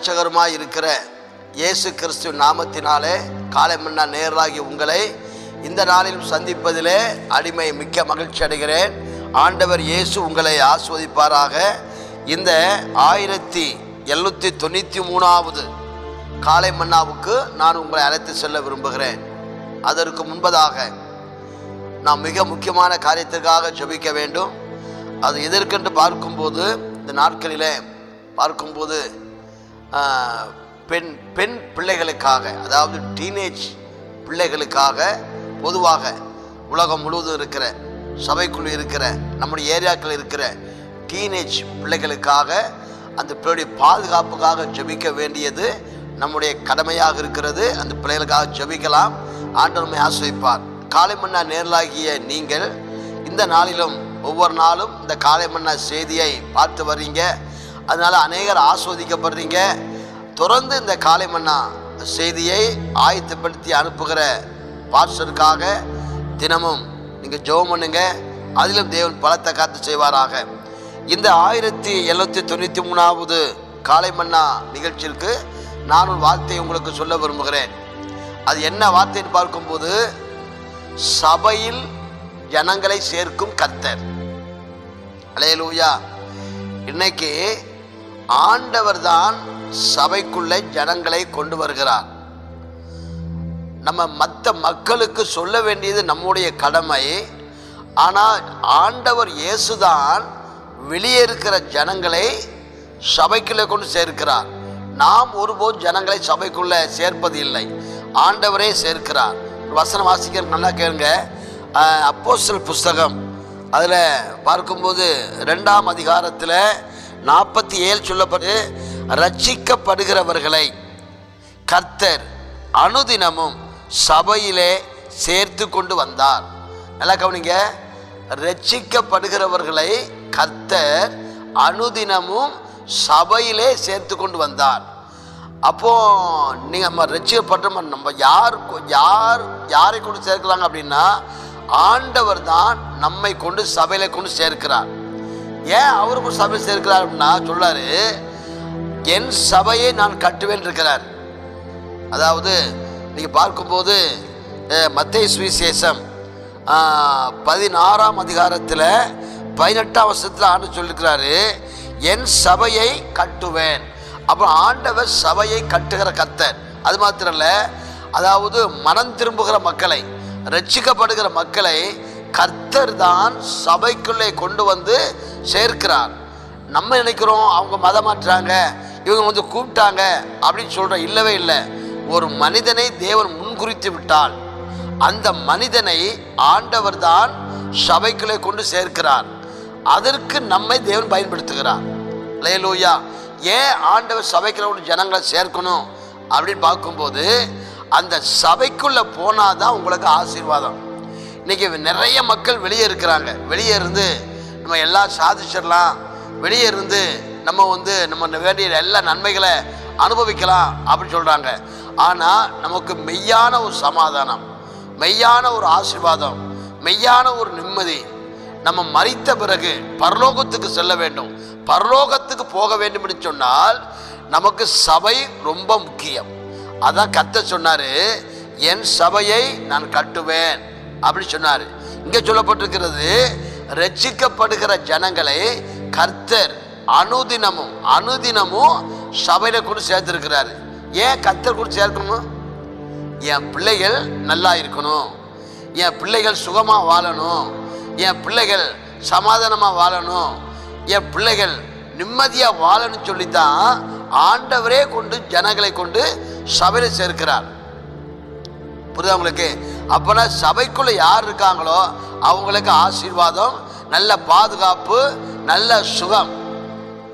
இரட்சகருமாய் இருக்கிற இயேசு கிறிஸ்து நாமத்தினாலே காலை மன்னா நேராகி உங்களை இந்த நாளிலும் சந்திப்பதிலே அடிமை மிக்க மகிழ்ச்சி அடைகிறேன். ஆண்டவர் இயேசு உங்களை ஆஸ்வதிப்பாராக. இந்த ஆயிரத்தி எழுநூற்றி தொண்ணூற்றி மூணாவது காலை மன்னாவுக்கு நான் உங்களை அழைத்து செல்ல விரும்புகிறேன். அதற்கு முன்பதாக நாம் மிக முக்கியமான காரியத்திற்காக ஜபிக்க வேண்டும். அது எதற்கென்று பார்க்கும்போது இந்த நாட்களிலே பார்க்கும்போது பெண் பெண் பிள்ளைகளுக்காக அதாவது டீனேஜ் பிள்ளைகளுக்காக பொதுவாக உலகம் முழுவதும் இருக்கிற சபைக்குள் இருக்கிற நம்முடைய ஏரியாக்கள் இருக்கிற டீனேஜ் பிள்ளைகளுக்காக அந்த பிள்ளையுடைய பாதுகாப்புக்காக ஜபிக்க வேண்டியது நம்முடைய கடமையாக இருக்கிறது. அந்த பிள்ளைகளுக்காக ஜபிக்கலாம். ஆண்டவருமை ஆசிரிப்பார் காலை மன்னா நேரலாகிய நீங்கள் இந்த நாளிலும் ஒவ்வொரு நாளும் இந்த காலை மன்னா செய்தியை பார்த்து வர்றீங்க. அதனால் அநேகர் ஆஸ்வதிக்கப்படுறீங்க. தொடர்ந்து இந்த காலை மன்னா செய்தியை ஆயத்தப்படுத்தி அனுப்புகிற பாஸ்டருக்காக தினமும் நீங்கள் ஜெபம் பண்ணுங்க. அதிலும் தேவன் பலத்த காத்து செய்வாராக. இந்த ஆயிரத்தி எழுநூற்றி தொண்ணூற்றி மூணாவது காலை மன்னா நிகழ்ச்சிக்கு நான் ஒரு வார்த்தையை உங்களுக்கு சொல்ல விரும்புகிறேன். அது என்ன வார்த்தைன்னு பார்க்கும்போது சபையில் ஜனங்களை சேர்க்கும் கர்த்தர். அலையலூயா. இன்னைக்கு ஆண்டவர் தான் சபைக்குள்ளே ஜனங்களை கொண்டு வருகிறார். நம்ம மற்ற மக்களுக்கு சொல்ல வேண்டியது நம்முடைய கடமை. ஆனால் ஆண்டவர் இயேசுதான் வெளியே இருக்கிற ஜனங்களை சபைக்குள்ளே கொண்டு சேர்க்கிறார். நாம் ஒருபோதும் ஜனங்களை சபைக்குள்ளே சேர்ப்பது இல்லை. ஆண்டவரே சேர்க்கிறார். வசனம் வாசிக்கிற நல்லா கேளுங்க. அப்போஸ்டல் புஸ்தகம். அதில் பார்க்கும்போது ரெண்டாம் அதிகாரத்தில் நாற்பத்தி ஏழு சொல்லப்பட்டு ரட்சிக்கப்படுகிறவர்களை கர்த்தர் அனுதினமும் சபையிலே சேர்த்து கொண்டு வந்தார். நல்லா கவனிங்க. ரட்சிக்கப்படுகிறவர்களை கர்த்தர் அனுதினமும் சபையிலே சேர்த்து கொண்டு வந்தார். அப்போ நீங்கள் நம்ம ரட்சிக்கப்பட்ட நம்ம யார் யார் யாரை கொண்டு சேர்க்கலாங்க அப்படின்னா ஆண்டவர் தான் நம்மை கொண்டு சபையில கொண்டு சேர்க்கிறார். ஏன் அவருக்கு சபை சேர்க்கிறார் அப்படின்னா சொல்லாரு என் சபையை நான் கட்டுவேன் இருக்கிறார். அதாவது நீங்கள் பார்க்கும்போது மத்திய சுவிசேஷம் பதினாறாம் அதிகாரத்தில் பதினெட்டாம் வருஷத்தில் ஆண்டு சொல்லியிருக்கிறாரு என் சபையை கட்டுவேன். அப்புறம் ஆண்டவர் சபையை கட்டுகிற கத்தர் அது மாத்திரம் இல்லை அதாவது மனம் திரும்புகிற மக்களை ரட்சிக்கப்படுகிற மக்களை கர்த்தர் தான் சபைக்குள்ளே கொண்டு வந்து சேர்க்கிறார். நம்ம நினைக்கிறோம் அவங்க மதம் மாற்றுறாங்க இவங்க வந்து கூப்பிட்டாங்க அப்படின்னு சொல்கிறோம் இல்லவே இல்லை. ஒரு மனிதனை தேவன் முன்குறித்து விட்டால் அந்த மனிதனை ஆண்டவர் தான் சபைக்குள்ளே கொண்டு சேர்க்கிறார். அதற்கு நம்மை தேவன் பயன்படுத்துகிறார். லேலூயா ஏன் ஆண்டவர் சபைக்குள்ள ஒரு ஜனங்களை சேர்க்கணும் அப்படின்னு பார்க்கும்போது அந்த சபைக்குள்ளே போனால் தான் உங்களுக்கு ஆசீர்வாதம். இன்னைக்கு நிறைய மக்கள் வெளியே இருக்கிறாங்க. வெளியே இருந்து நம்ம எல்லாம் சாதிச்சிடலாம். வெளியே இருந்து நம்ம வந்து நம்ம வேண்டிய எல்லா நன்மைகளை அனுபவிக்கலாம் அப்படின்னு சொல்கிறாங்க ஆனால் நமக்கு மெய்யான ஒரு சமாதானம் மெய்யான ஒரு ஆசிர்வாதம் மெய்யான ஒரு நிம்மதி நம்ம மறித்த பிறகு பரலோகத்துக்கு செல்ல வேண்டும் பரலோகத்துக்கு போக வேண்டும் என்று சொன்னால் நமக்கு சபை ரொம்ப முக்கியம். அதான் கத்த சொன்னார் என் சபையை நான் கட்டுவேன் அப்படி சொன்னார். இங்கே சொல்லப்பட்டிருக்கிறது ரட்சிக்கப்படுகிற ஜனங்களை கர்த்தர் அனுதினமும் அனுதினமும் சபையில கொண்டு சேர்த்திருக்கிறாரு. ஏன் கத்தர் கூட சேர்க்கணும்? என் பிள்ளைகள் நல்லா இருக்கணும். என் பிள்ளைகள் சுகமாக வாழணும். என் பிள்ளைகள் சமாதானமாக வாழணும். என் பிள்ளைகள் நிம்மதியாக வாழணும்னு சொல்லித்தான் ஆண்டவரே கொண்டு ஜனங்களை கொண்டு சபையில் சேர்க்கிறார். புரியுதா உங்களுக்கு? அப்போனா சபைக்குள்ள யார் இருக்காங்களோ அவங்களுக்கு ஆசீர்வாதம் நல்ல பாதுகாப்பு நல்ல சுகம்.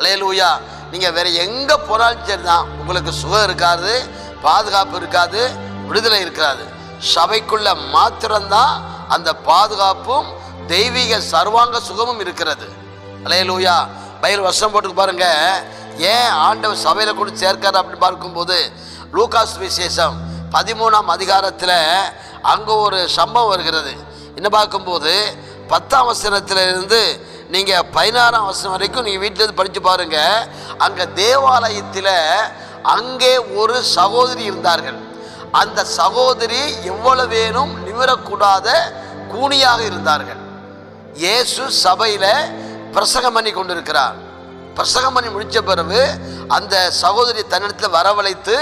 அலையலூயா. நீங்கள் வேற எங்கே போனாலும் சரி தான் உங்களுக்கு சுகம் இருக்காது பாதுகாப்பு இருக்காது விடுதலை இருக்காது. சபைக்குள்ள மாத்திரம்தான் அந்த பாதுகாப்பும் தெய்வீக சர்வாங்க சுகமும் இருக்கிறது. அலையலூயா. பயில் வருஷம் போட்டு பாருங்க. ஏன் ஆண்டவர் சபையில் கொண்டு சேர்க்காரு அப்படின்னு பார்க்கும்போது லூகாஸ் விசேஷம் பதிமூணாம் அதிகாரத்தில் அங்கே ஒரு சம்பவம் வருகிறது. என்ன பார்க்கும்போது பத்தாம் வசனத்திலிருந்து நீங்கள் பதினாறாம் வருஷம் வரைக்கும் நீங்கள் வீட்டிலேருந்து படித்து பாருங்க. அங்கே தேவாலயத்தில் அங்கே ஒரு சகோதரி இருந்தார்கள். அந்த சகோதரி எவ்வளவேனும் நிமிரக்கூடாத கூனியாக இருந்தார்கள். இயேசு சபையில் பிரசங்கம் பண்ணி கொண்டிருக்கிறார். பிரசங்கம் பண்ணி முடித்த பிறகு அந்த சகோதரி தன்னிடத்தில் வரவழைத்து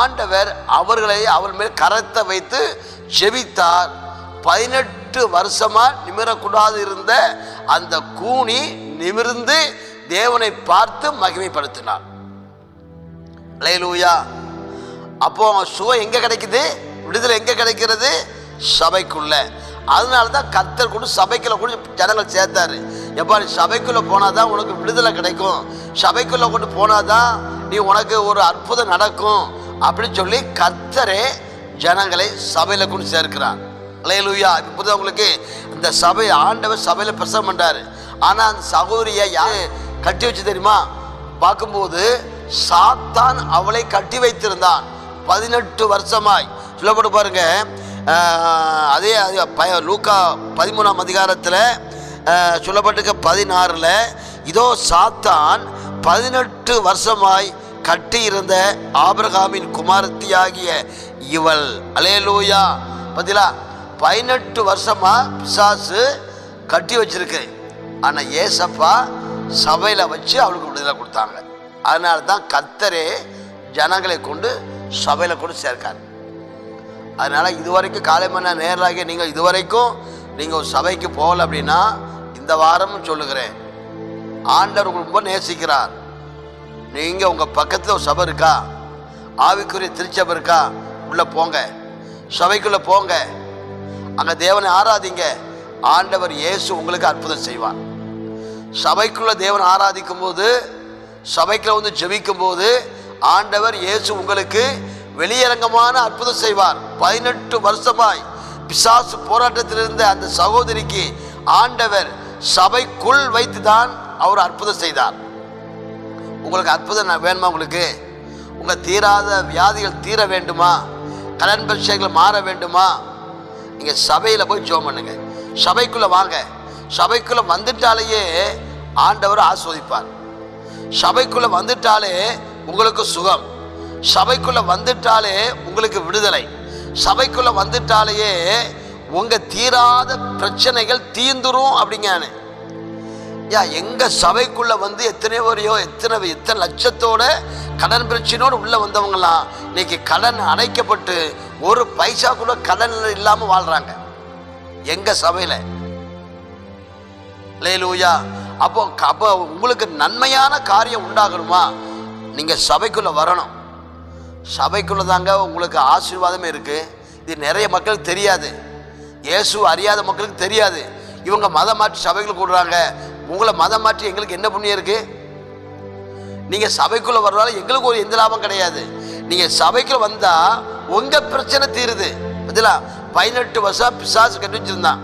ஆண்டவர் அவர்களை அவர் மேல் கரத்தை வைத்து ஜெபித்தார். பதினெட்டு வருஷமா நிமிரக்கூடாது இருந்த அந்த கூனி நிமிர்ந்து தேவனை பார்த்து மகிமைப்படுத்தினார் லேலூயா அப்போ சுகம் எங்க கிடைக்குது? விடுதலை எங்க கிடைக்கிறது? சபைக்குள்ள. அதனால தான் கத்தர் கூட சபைக்குள்ள கூட ஜனங்கள் சேர்த்தாரு. எப்பா நீ சபைக்குள்ள போனாதான் உனக்கு விடுதலை கிடைக்கும். சபைக்குள்ள கொண்டு போனாதான் நீ உனக்கு ஒரு அற்புதம் நடக்கும். அப்படின்னு சொல்லி கத்தரே ஜனங்களை சபையில கொண்டு சேர்க்கிறான். அலையலூயா இப்போ உங்களுக்கு? இந்த சபை ஆண்டவர் சபையில் பிரசவம் பண்ணுறாரு ஆனால் அந்த சகோதரியை யார் கட்டி வச்சு தெரியுமா? பார்க்கும்போது சாத்தான் அவளை கட்டி வைத்திருந்தான். பதினெட்டு வருஷமாய். சொல்லப்பட்டு பாருங்க. அதே அதே லூக்கா பதிமூணாம் அதிகாரத்தில் சொல்லப்பட்டிருக்க பதினாறில் இதோ சாத்தான் பதினெட்டு வருஷமாய் கட்டியிருந்த ஆபிரகாமின் குமாரத்தியாகிய இவள். அலேலூயா பதிலா பதினெட்டு வருஷமா பிசாசு கட்டி வச்சிருக்கு. ஆனால் ஏசப்பா சபையில் வச்சு அவளுக்கு விடுதலை கொடுத்தாங்க. அதனால தான் கத்தரே ஜனங்களை கொண்டு சபையில் கொண்டு சேர்க்காரு. அதனால் இதுவரைக்கும் காலை மணி நேரம் நேராக நீங்கள் இதுவரைக்கும் நீங்கள் ஒரு சபைக்கு போகல அப்படின்னா இந்த வாரமும் சொல்லுகிறேன். ஆண்டவர் ரொம்ப நேசிக்கிறார். நீங்கள் உங்கள் பக்கத்தில் ஒரு சபை இருக்கா? ஆவிக்குரிய திருச்சபை இருக்கா? உள்ளே போங்க. சபைக்குள்ளே போங்க. அங்கே தேவனை ஆராதிங்க. ஆண்டவர் இயேசு உங்களுக்கு அற்புதம் செய்வார். சபைக்குள்ள தேவன் ஆராதிக்கும் போது சபைக்குள்ள வந்து ஜெபிக்கும் போது ஆண்டவர் இயேசு உங்களுக்கு வெளியரங்கமான அற்புதம் செய்வார். பதினெட்டு வருஷமாய் பிசாசு போராட்டத்தில் இருந்த அந்த சகோதரிக்கு ஆண்டவர் சபைக்குள் வைத்து தான் அவர் அற்புதம் செய்தார். உங்களுக்கு அற்புதம் வேணுமா உங்களுக்கு? உங்கள் தீராத வியாதிகள் தீர வேண்டுமா? கடன் பிரச்சனைகள் மாற வேண்டுமா? நீங்கள் சபையில் போய் ஜோம் பண்ணுங்க. சபைக்குள்ளே வாங்க. சபைக்குள்ளே வந்துட்டாலேயே ஆண்டவர் ஆஸ்வதிப்பார். சபைக்குள்ளே வந்துட்டாலே உங்களுக்கு சுகம். சபைக்குள்ளே வந்துட்டாலே உங்களுக்கு விடுதலை. சபைக்குள்ளே வந்துட்டாலேயே உங்கள் தீராத பிரச்சனைகள் தீந்துரும் அப்படிங்கானு யா எங்க சபைக்குள்ள வந்து எத்தனை வரையோ எத்தனை எத்தனை லட்சத்தோட கடன் பிரச்சனையோடு உள்ள வந்தவங்களாம் இன்னைக்கு கடன் அணைக்கப்பட்டு ஒரு பைசா கூட கடன் இல்லாம வாழ்றாங்க. எங்க சபையில? லேலூயா அப்போ அப்போ உங்களுக்கு நன்மையான காரியம் உண்டாகணுமா? நீங்க சபைக்குள்ள வரணும். சபைக்குள்ள தாங்க உங்களுக்கு ஆசீர்வாதமே இருக்கு. இது நிறைய மக்களுக்கு தெரியாது. இயேசு அறியாத மக்களுக்கு தெரியாது. இவங்க மதம் மாற்றி சபைகள் கூடுறாங்க. உங்களை மதம் மாற்றி எங்களுக்கு என்ன புண்ணியம் இருக்கு? நீங்க சபைக்குள்ள வர்றதால எங்களுக்கு ஒரு எந்த லாபம் கிடையாது. நீங்க சபைக்குள்ள வந்தா உங்க பிரச்சனை தீருது. பதிலா பதினெட்டு வருஷம் பிசாசு கட்டி வச்சிருந்தான்.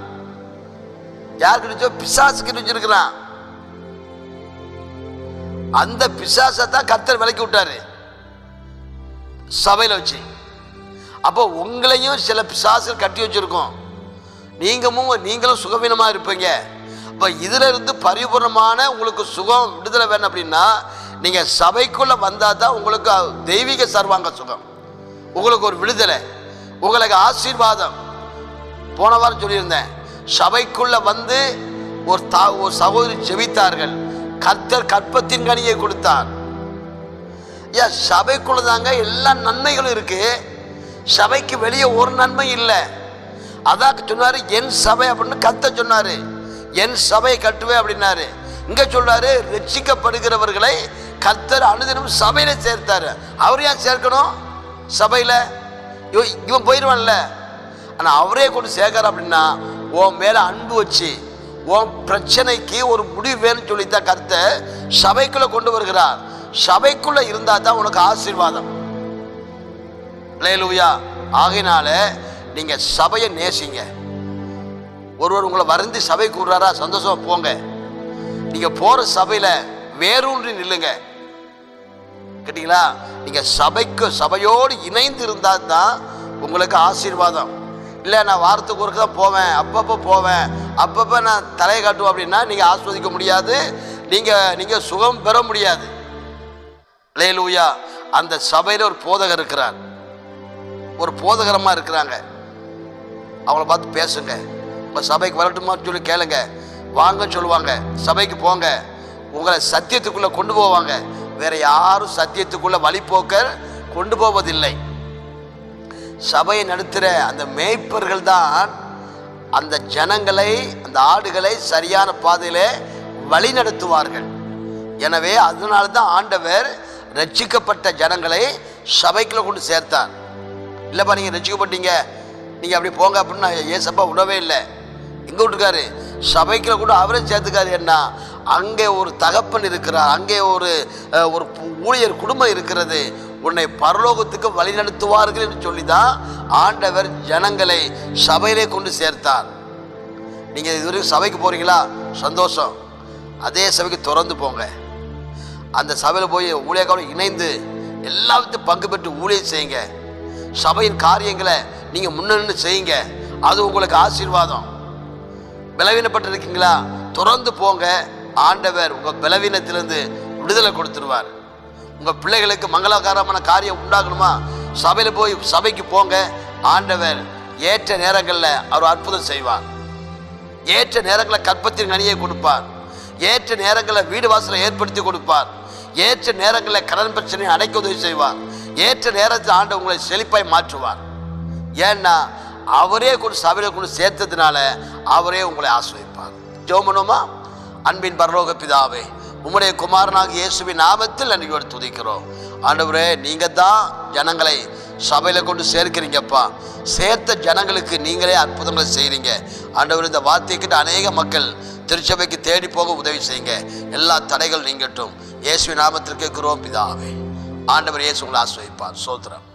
யார் கட்டி வச்சோ? பிசாசு கட்டி வச்சிருக்கிறான். அந்த பிசாசை தான் கத்தர் விலக்கி விட்டாரு. சபையில் வச்சு. அப்போ உங்களையும் சில பிசாசுகள் கட்டி வச்சிருக்கோம். நீங்களும் நீங்களும் சுகவீனமாக இருப்பீங்க. இப்போ இதில் இருந்து பரிபூர்ணமான உங்களுக்கு சுகம் விடுதலை வேணும் அப்படின்னா நீங்கள் சபைக்குள்ளே வந்தால் தான் உங்களுக்கு தெய்வீக சர்வாங்க சுகம். உங்களுக்கு ஒரு விடுதலை உங்களுக்கு ஆசீர்வாதம். போன வாரம் சொல்லியிருந்தேன் சபைக்குள்ளே வந்து ஒரு தா ஒரு சகோதரி செவித்தார்கள் கர்த்தர் கற்பத்தின் கனியை கொடுத்தார் ஏன் சபைக்குள்ள தாங்க எல்லா நன்மைகளும் இருக்குது சபைக்கு வெளியே ஒரு நன்மை இல்லை. அதான் சொன்னார் என் சபை அப்படின்னு கத்த சொன்னார். என் சபையை கட்டுவேன் அப்படின்னாரு. இங்க சொல்றாரு ரட்சிக்கப்படுகிறவர்களை கர்த்தர் அனுதினம் சபையில சேர்த்தாரு. அவர் ஏன் சேர்க்கணும்? சபையில? இவன் போயிடுவான்ல ஆனா அவரே கொண்டு சேர்க்காரு அப்படின்னா உன் மேல அன்பு வச்சு உன் பிரச்சனைக்கு ஒரு முடிவு வேணும்னு சொல்லித்தான் கர்த்தர் சபைக்குள்ள கொண்டு வருகிறார். சபைக்குள்ள இருந்தா தான் உனக்கு ஆசீர்வாதம். லேலுயா ஆகையினால நீங்க சபையை நேசிங்க. ஒருவர் உங்களை வருந்தி சபை கூடுறாரா சந்தோஷமாக போங்க. நீங்க போற சபையில வேரூன்றி நில்லுங்க. கேட்டீங்களா? நீங்க சபைக்கு சபையோடு இணைந்து இருந்தால் தான் உங்களுக்கு ஆசீர்வாதம். இல்லை நான் வாரத்துக்கு ஒருக்க தான் போவேன். அப்பப்போ போவேன். அப்பப்போ நான் தலையை காட்டுவேன் அப்படின்னா நீங்கள் ஆஸ்வதிக்க முடியாது. நீங்கள் நீங்கள் சுகம் பெற முடியாது. லேலூயா அந்த சபையில் ஒரு போதகர் இருக்கிறார். ஒரு போதகரமாக இருக்கிறாங்க. அவங்கள பார்த்து பேசுங்க. இப்போ சபைக்கு வரட்டுமான்னு சொல்லி கேளுங்க. வாங்கன்னு சொல்லுவாங்க. சபைக்கு போங்க. உங்களை சத்தியத்துக்குள்ளே கொண்டு போவாங்க. வேற யாரும் சத்தியத்துக்குள்ளே வழிபோக்கர் கொண்டு போவதில்லை. சபையை நடத்துகிற அந்த மேய்ப்பர்கள் தான் அந்த ஜனங்களை அந்த ஆடுகளை சரியான பாதையிலே வழி நடத்துவார்கள். எனவே அதனால தான் ஆண்டவர் ரட்சிக்கப்பட்ட ஜனங்களை சபைக்குள்ள கொண்டு சேர்த்தார். இல்லைப்பா நீங்கள் ரட்சிக்கப்பட்டீங்க. நீங்கள் அப்படி போங்க அப்படின்னு நான் ஏசப்பா விடவே இல்லை. எங்கே விட்டுருக்காரு சபைக்கில் கூட அவரே சேர்த்துக்காரு என்ன அங்கே ஒரு தகப்பன் இருக்கிறார். அங்கே ஒரு ஒரு ஊழியர் குடும்பம் இருக்கிறது. உன்னை பரலோகத்துக்கு வழிநடத்துவார்கள் என்று சொல்லி தான் ஆண்டவர் ஜனங்களை சபையிலே கொண்டு சேர்த்தார். நீங்கள் இதுவரைக்கும் சபைக்கு போகிறீங்களா சந்தோஷம். அதே சபைக்கு திறந்து போங்க. அந்த சபையில் போய் ஊழியர்களோட இணைந்து எல்லாத்தையும் பங்கு பெற்று ஊழியம் செய்யுங்க. சபையின் காரியங்களை நீங்கள் முன்னணின்னு செய்யுங்க. அது உங்களுக்கு ஆசீர்வாதம். பலவீனப்பட்டிருக்கீங்களா? தொடர்ந்து போங்க. ஆண்டவர் உங்கள் பலவீனத்திலிருந்து விடுதலை கொடுத்துருவார். உங்கள் பிள்ளைகளுக்கு மங்களகரமான காரியம் உண்டாகணுமா? சபையில் போய் சபைக்கு போங்க. ஆண்டவர் ஏற்ற நேரங்களில் அவர் அற்புதம் செய்வார். ஏற்ற நேரங்களில் கற்பத்தின் கனியை கொடுப்பார். ஏற்ற நேரங்களில் வீடு வாசலை ஏற்படுத்தி கொடுப்பார். ஏற்ற நேரங்களில் கடன் பிரச்சனையை அடைக்க உதவி செய்வார். ஏற்ற நேரத்தில் ஆண்டு உங்களை செழிப்பாய் மாற்றுவார். ஏன்னா அவரே கொண்டு சபையில் கொண்டு சேர்த்ததுனால அவரே உங்களை ஆசிரியப்பார். ஜோமனோமா? அன்பின் பரலோக பிதாவே உம்முடைய குமாரனாக இயேசுவின் நாமத்தில் நன்றியோடு துதிக்கிறோம். ஆண்டவரே நீங்கள் தான் ஜனங்களை சபையில் கொண்டு சேர்க்கிறீங்கப்பா. சேர்த்த ஜனங்களுக்கு நீங்களே அற்புதங்களை செய்கிறீங்க ஆண்டவர் இந்த வார்த்தைக்கிட்ட அநேக மக்கள் திருச்சபைக்கு தேடி போக உதவி செய்யுங்க. எல்லா தடைகள் நீங்கட்டும். இயேசுவின் நாமத்தில் கேட்கிறோம் பிதாவே. ஆண்டவர் இயேசு உங்களை ஆசிரியப்பார். சோத்திரம்.